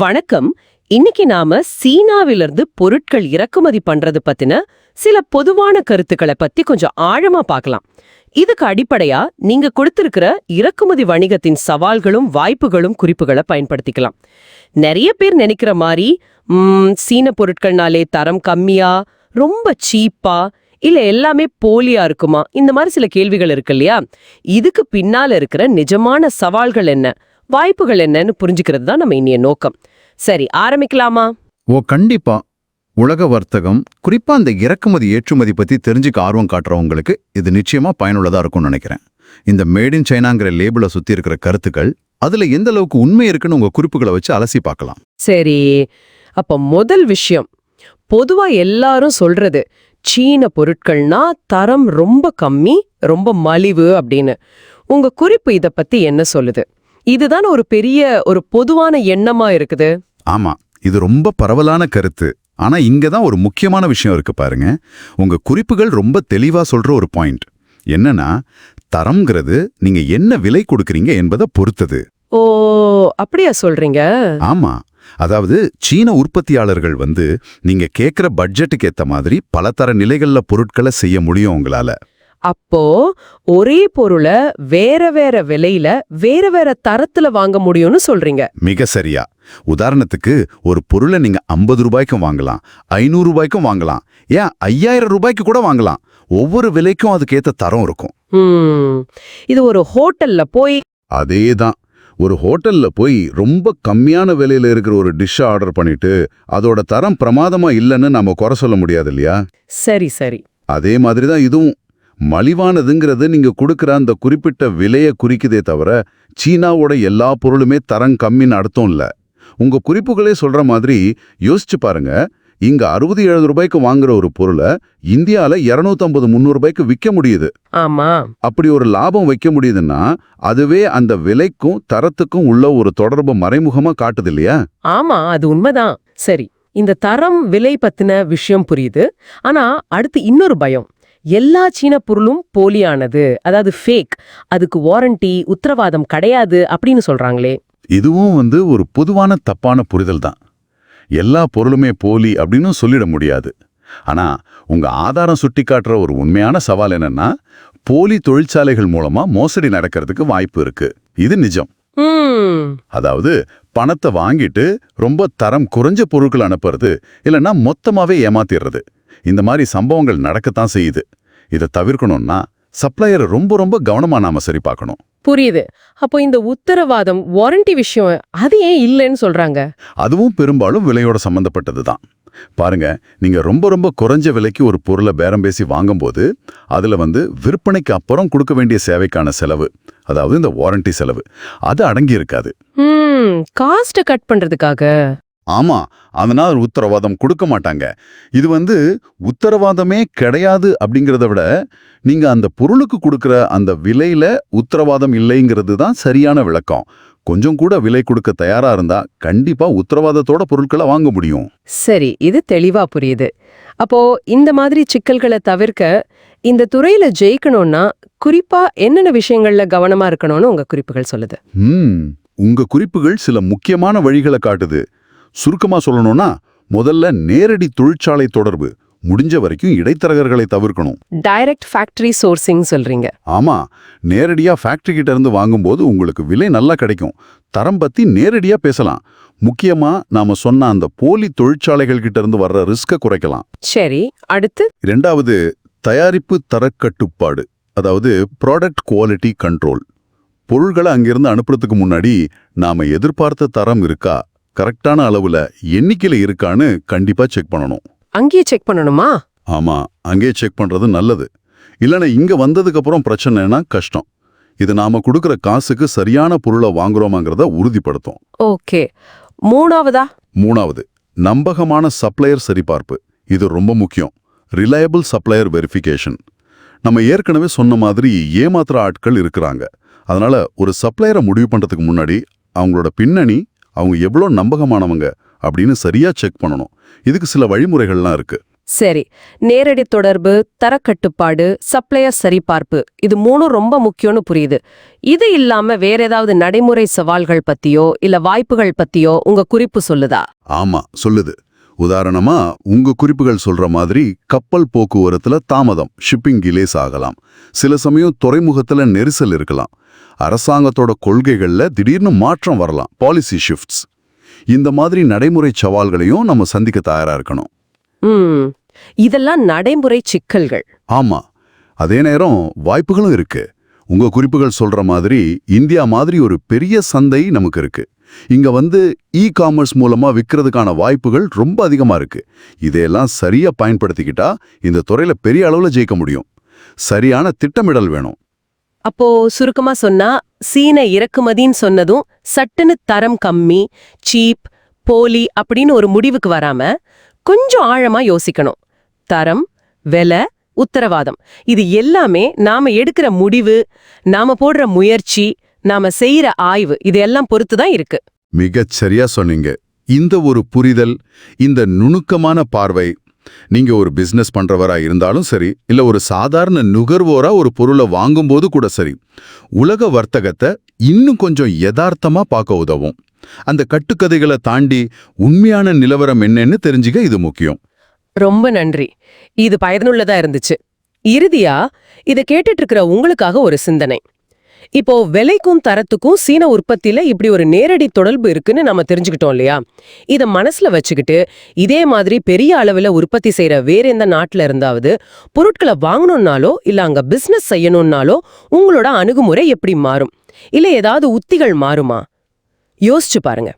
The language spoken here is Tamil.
வணக்கம். இன்னைக்கு நாம சீனாவிலிருந்து பொருட்கள் இறக்குமதி பண்றது பத்தின சில பொதுவான கருத்துக்களை பத்தி கொஞ்சம் ஆழமா பார்க்கலாம். இதுக்கு அடிப்படையா நீங்க கொடுத்திருக்கிற இறக்குமதி வணிகத்தின் சவால்களும் வாய்ப்புகளும் குறிப்புகளை பயன்படுத்திக்கலாம். நிறைய பேர் நினைக்கிற மாதிரி சீன பொருட்கள்னாலே தரம் கம்மியா ரொம்ப சீப்பா இல்ல எல்லாமே போலியா இருக்குமா? இந்த மாதிரி சில கேள்விகள் இருக்கு இல்லையா? இதுக்கு பின்னால இருக்கிற நிஜமான சவால்கள் என்ன? வாய்ப்புகள் என்னன்னு புரிஞ்சுக்கிறது தான் நம்ம இனிய நோக்கம். சரி ஆரம்பிக்கலாமா? ஓ கண்டிப்பா. உலக வர்த்தகம் குறிப்பா அந்த இறக்குமதி ஏற்றுமதி பத்தி தெரிஞ்சுக்க ஆர்வம் காட்டுறவங்களுக்கு இது நிச்சயமா பயனுள்ளதா இருக்கும்னு நினைக்கிறேன். இந்த மேட் இன் சைனாங்கிற லேபிள சுத்தி இருக்கிற கருத்துக்கள் அதுல எந்த அளவுக்கு உண்மை இருக்குன்னு உங்க குறிப்புகளை வச்சு அலசி பார்க்கலாம். சரி அப்ப முதல் விஷயம் பொதுவா எல்லாரும் சொல்றது சீன பொருட்கள்னா தரம் ரொம்ப கம்மி ரொம்ப மலிவு அப்படின்னு. உங்க குறிப்பு இத பத்தி என்ன சொல்லுது? இதுதான் ஒரு பெரிய ஒரு பொதுவான எண்ணமா இருக்குது. ஆமா இது ரொம்ப பரவலான கருத்து. ஆனா இங்க தான் ஒரு முக்கியமான விஷயம் இருக்கு பாருங்க. உங்க குறிப்புகள் ரொம்ப தெளிவா சொல்ற ஒரு பாயிண்ட் என்னன்னா தரம்ங்கிறது நீங்க என்ன விலை கொடுக்கறீங்க என்பதை பொறுத்தது. ஓ அப்படியா சொல்றீங்க? ஆமா அதாவது சீன உற்பத்தியாளர்கள் வந்து நீங்க கேக்குற பட்ஜெட்டுக்கு ஏத்த மாதிரி பலதர நிலைகள்ல பொருட்களை செய்ய முடியும் உங்களால. அப்போ ஒரே பொருளை வேற வேற விலையில வேற வேற தரத்துல வாங்க முடியும்னு சொல்றீங்க. மிக சரியா. உதாரணத்துக்கு ஒரு பொருளை நீங்க ஐம்பது ரூபாய்க்கும் வாங்கலாம் ஐநூறு ரூபாய்க்கும் வாங்கலாம் ஏன் ஐயாயிரம் ரூபாய்க்கு கூட வாங்கலாம். ஒவ்வொரு விலைக்கும் அதுக்கேத்த தரம் இருக்கும். இது ஒரு ஹோட்டல்ல போய் அதேதான். ஒரு ஹோட்டல்ல போய் ரொம்ப கம்மியான விலையில இருக்கிற ஒரு டிஷ் ஆர்டர் பண்ணிட்டு அதோட தரம் பிரமாதமா இல்லைன்னு நாம குறை சொல்ல முடியாது இல்லையா? சரி சரி. அதே மாதிரி தான் இதுவும். மலிவானதுங்கிறது நீங்க கொடுக்கிற அந்த குறிப்பிட்ட விலையை குறிக்குதே தவிர சீனாவோட எல்லா பொருளுமே தரம் கம்மின்னு அர்த்தம் இல்ல. உங்க குறிப்புகளே சொல்ற மாதிரி யோசிச்சு பாருங்க. இங்க அறுபது எழுபது ரூபாய்க்கு வாங்குற ஒரு பொருளை இந்தியால 250 முந்நூறு ரூபாய்க்கு விற்க முடியுது. ஆமா. அப்படி ஒரு லாபம் வைக்க முடியுதுன்னா அதுவே அந்த விலைக்கும் தரத்துக்கும் உள்ள ஒரு தொடர்பு மறைமுகமா காட்டுது இல்லையா? ஆமா அது உண்மைதான். சரி இந்த தரம் விலை பத்தின விஷயம் புரியுது. ஆனா அடுத்து இன்னொரு பயம். எல்லா சீன பொருளும் போலியானது. அதாவது ஃபேக் அதுக்கு வாரண்டி உத்தரவாதம் கிடையாது அப்படின்னு சொல்றாங்களே. இதுவும் வந்து ஒரு பொதுவான தப்பான புரிதல் தான். எல்லா பொருளுமே போலி அப்படின்னு சொல்லிட முடியாது. ஆனா உங்க ஆதாரம் சுட்டிக்காட்டுற ஒரு உண்மையான சவால் என்னன்னா போலி தொழிற்சாலைகள் மூலமா மோசடி நடக்கிறதுக்கு வாய்ப்பு இருக்கு. இது நிஜம். அதாவது பணத்தை வாங்கிட்டு ரொம்ப தரம் குறைஞ்ச பொருட்கள் அனுப்புறது இல்லைன்னா மொத்தமாவே ஏமாத்திடுறது. இந்த மாதிரி சம்பவங்கள் நடக்கத்தான் செய்யுது. இதை தவிர்க்கணும்னா சப்ளையரை ரொம்ப ரொம்ப கவனமா நாம சரி பார்க்கணும் புரியுது. அப்போ இந்த உத்தரவாதம் வாரண்டி விஷயம் அது ஏன் இல்லைன்னு சொல்றாங்க? அதுவும் பெரும்பாலும் விலையோட சம்பந்தப்பட்டது தான் பாருங்க நீங்க ரொம்ப ரொம்ப குறைஞ்ச விலைக்கு ஒரு பொருளை பேரம் பேசி வாங்கும்போது அதுல வந்து விற்பனைக்கு அப்புறம் கொடுக்க வேண்டிய சேவைக்கான செலவு அதாவது இந்த வாரண்டி செலவு அது அடங்கி இருக்காது. ம் காஸ்ட கட் பண்றதுக்காக. ஆமா அதனால உத்தரவாதம் கொடுக்க மாட்டாங்க. இது வந்து உத்தரவாதமே கிடையாது அப்படிங்கறத விட நீங்க அந்த பொருளுக்கு கொடுக்கிற அந்த விலையில உத்தரவாதம் இல்லைங்கிறது தான் சரியான விளக்கம். கொஞ்சம் கூட விலை கொடுக்க தயாரா இருந்தா கண்டிப்பா உத்தரவாதத்தோட பொருட்களை வாங்க முடியும். சரி இது தெளிவா புரியுது. அப்போ இந்த மாதிரி சிக்கல்களை தவிர்க்க இந்த துறையில ஜெயிக்கணும்னா குறிப்பா என்னென்ன விஷயங்கள்ல கவனமா இருக்கணும்னு உங்க குறிப்புகள் சொல்லுது? ம் உங்க குறிப்புகள் சில முக்கியமான வழிகளை காட்டுது. சுருக்கமா சொல்லணும்னா முதல்ல நேரடி தொழிற்சாலை தொடர்பு முடிஞ்ச வரைக்கும் இடைத்தரகர்களை தவிர்க்கணும். டைரக்ட் ஃபேக்டரி சோர்சிங் சொல்றீங்க. ஆமா நேரடியா ஃபேக்டரி கிட்ட இருந்து வாங்கும்போது உங்களுக்கு விலை நல்லா கிடைக்கும். தரம் பத்தி நேரடியா பேசலாம். முக்கியமா நாம சொன்ன அந்த போலி தொழிற்சாலைகள் கிட்ட இருந்து வர்ற ரிஸ்க குறைக்கலாம். சரி அடுத்து? இரண்டாவது தயாரிப்பு தரக்கட்டுப்பாடு அதாவது ப்ராடக்ட் குவாலிட்டி கண்ட்ரோல் பொருள்களை அங்கிருந்து அனுப்புறதுக்கு முன்னாடி நாம எதிர்பார்த்த தரம் இருக்கா? கரெக்டான அளவுல எண்ணிக்கையில இருக்கான்னு கண்டிப்பா செக் பண்ணணும். அங்கேயே செக் பண்ணணுமா? ஆமா அங்கே செக் பண்றது நல்லது. இல்லைன்னா இங்க வந்ததுக்கு அப்புறம் பிரச்சனைனா கஷ்டம். இது நாம கொடுக்கிற காசுக்கு சரியான பொருளை வாங்குறோமாங்கிறத உறுதிப்படுத்தும். ஓகே. மூணாவதா? மூணாவது நம்பகமான சப்ளையர் சரிபார்ப்பு. இது ரொம்ப முக்கியம். Reliable supplier verification. நம்ம ஏற்கனவே சொன்ன மாதிரி ஏமாத்துற ஆட்கள் இருக்கிறாங்க. அதனால ஒரு சப்ளையரை முடிவு பண்றதுக்கு முன்னாடி அவங்களோட பின்னணி அவங்க எவ்வளோ நம்பகமானவங்க அப்படின்னு சரியா செக் பண்ணணும். இதுக்கு சில வழிமுறைகள்லாம் இருக்கு. சரி. நேரடி தொடர்பு தரக்கட்டுப்பாடு சப்ளையர் சரிபார்ப்பு இது மூணும் ரொம்ப முக்கியம்னு புரியுது. இது இல்லாம வேற ஏதாவது நடைமுறை சவால்கள் பத்தியோ இல்ல வாய்ப்புகள் பத்தியோ உங்க குறிப்பு சொல்லுதா? ஆமா சொல்லுது. உதாரணமா உங்க குறிப்புகள் சொல்ற மாதிரி கப்பல் போக்குவரத்துல தாமதம் ஷிப்பிங் டிலேஸ் ஆகலாம். சில சமயம் துறைமுகத்துல நெரிசல் இருக்கலாம். அரசாங்கத்தோட கொள்கைகள்ல திடீர்னு மாற்றம் வரலாம். பாலிசி ஷிஃப்ட்ஸ் இந்த மாதிரி நடைமுறை சவால்களையும் நம்ம சந்திக்க தயாரா இருக்கணும். இதெல்லாம் நடைமுறை சிக்கல்கள். ஆமா. அதே நேரம் வாய்ப்புகளும் இருக்கு. உங்க குறிப்புகள் சொல்ற மாதிரி இந்தியா மாதிரி ஒரு பெரிய சந்தை நமக்கு இருக்கு. இங்க வந்து இ காமர்ஸ் மூலமா விற்கிறதுக்கான வாய்ப்புகள் ரொம்ப அதிகமா இருக்கு. இதையெல்லாம் சரியா பயன்படுத்திக்கிட்டா இந்த துறையில பெரிய அளவுல ஜெயிக்க முடியும். சரியான திட்டமிடல் வேணும். அப்போ சுருக்கமா சொன்னா சீன இறக்குமதின்னு சொன்னதும் சட்டுன்னு தரம் கம்மி சீப் போலி அப்படின்னு ஒரு முடிவுக்கு வராம கொஞ்சம் ஆழமா யோசிக்கணும். தரம் விலை உத்தரவாதம். இது எல்லாமே நாம எடுக்கிற முடிவு நாம போடுற முயற்சி நாம செய்யற ஆய்வு இது எல்லாம் பொறுத்து தான் இருக்கு. மிகச் சரியா சொன்னீங்க. இந்த ஒரு புரிதல் இந்த நுணுக்கமான பார்வை நீங்க ஒரு பிசினஸ் பண்றவரா இருந்தாலும் சரி இல்ல ஒரு சாதாரண நுகர்வோரா ஒரு பொருளை வாங்கும்போது கூட சரி உலக வர்த்தகத்தை இன்னும் கொஞ்சம் யதார்த்தமா பார்க்க உதவும். அந்த கட்டுக்கதைகளை தாண்டி உண்மையான நிலவரம் என்னன்னு தெரிஞ்சுக்க இது முக்கியம். ரொம்ப நன்றி. இது பயனுள்ளதா இருந்துச்சு. இறுதியா இதை கேட்டுட்டு இருக்கிற உங்களுக்காக ஒரு சிந்தனை. இப்போ விலைக்கும் தரத்துக்கும் சீன உற்பத்தியில இப்படி ஒரு நேரடி தொடர்பு இருக்குன்னு நம்ம தெரிஞ்சுக்கிட்டோம் இல்லையா? இதை மனசுல வச்சுக்கிட்டு இதே மாதிரி பெரிய அளவுல உற்பத்தி செய்யற வேற எந்த நாட்டுல இருந்தாவது பொருட்களை வாங்கணும்னாலோ இல்ல அங்க பிசினஸ் செய்யணும்னாலோ உங்களோட அணுகுமுறை எப்படி மாறும்? இல்ல ஏதாவது உத்திகள் மாறுமா? யோசிச்சு பாருங்க.